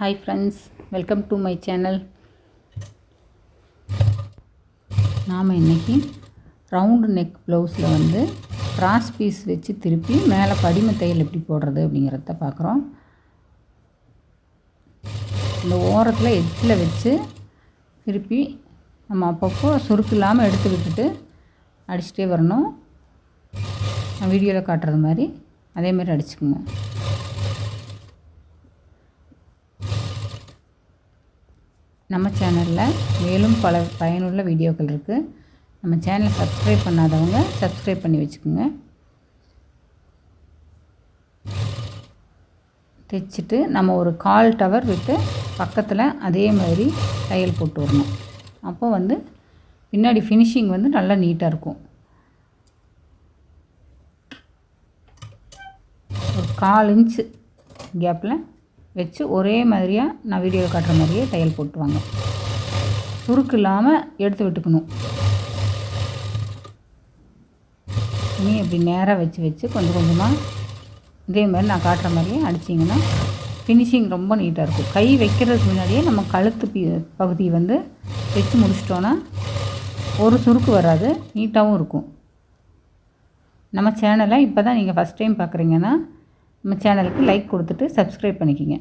Hi friends welcome to my channel நாம் இன்றைக்கி round neck ப்ளவுஸில் வந்து கிராஸ் பீஸ் வச்சு திருப்பி மேலே படிம தையல் எப்படி போடுறது அப்படிங்கிறத பார்க்குறோம். இந்த ஓரத்தில் எட்ஜில் வச்சு திருப்பி நம்ம அப்பப்போ சுருக்கு இல்லாமல் எடுத்து விட்டுட்டு அடிச்சுட்டே வரணும். நான் வீடியோவில் காட்டுறது மாதிரி. அதேமாதிரி அடிச்சுக்குங்க. நம்ம சேனலில் மேலும் பல பயனுள்ள வீடியோக்கள் இருக்குது நம்ம சேனலை சப்ஸ்கிரைப் பண்ணாதவங்க சப்ஸ்கிரைப் பண்ணி வச்சுக்கோங்க. தைச்சிட்டு நம்ம ஒரு கால் டவர் விட்டு பக்கத்தில் அதே மாதிரி தையல் போட்டு வரணும் அப்போ வந்து பின்னாடி ஃபினிஷிங் வந்து நல்லா நீட்டாக இருக்கும். ஒரு கால் இன்ச்சு கேப்பில் வச்சு ஒரே மாதிரியாக நான் வீடியோவில் காட்டுற மாதிரியே தையல் போட்டுவாங்க. சுருக்கு இல்லாமல் எடுத்து விட்டுக்கணும். துணி இப்படி நேராக வச்சு வச்சு கொஞ்சம் கொஞ்சமாக இதே மாதிரி நான் காட்டுற மாதிரியே அடிச்சிங்கன்னா ஃபினிஷிங் ரொம்ப நீட்டாக இருக்கும். கை வைக்கிறதுக்கு முன்னாடியே நம்ம கழுத்து பி பகுதி வந்து வச்சு முடிச்சிட்டோன்னா ஒரு சுருக்கு வராது நீட்டாகவும் இருக்கும். நம்ம சேனலை இப்போ தான் நீங்கள் ஃபஸ்ட் டைம் பார்க்குறீங்கன்னா நம்ம சேனலுக்கு லைக் கொடுத்துட்டு சப்ஸ்கிரைப் பண்ணிக்கிங்க.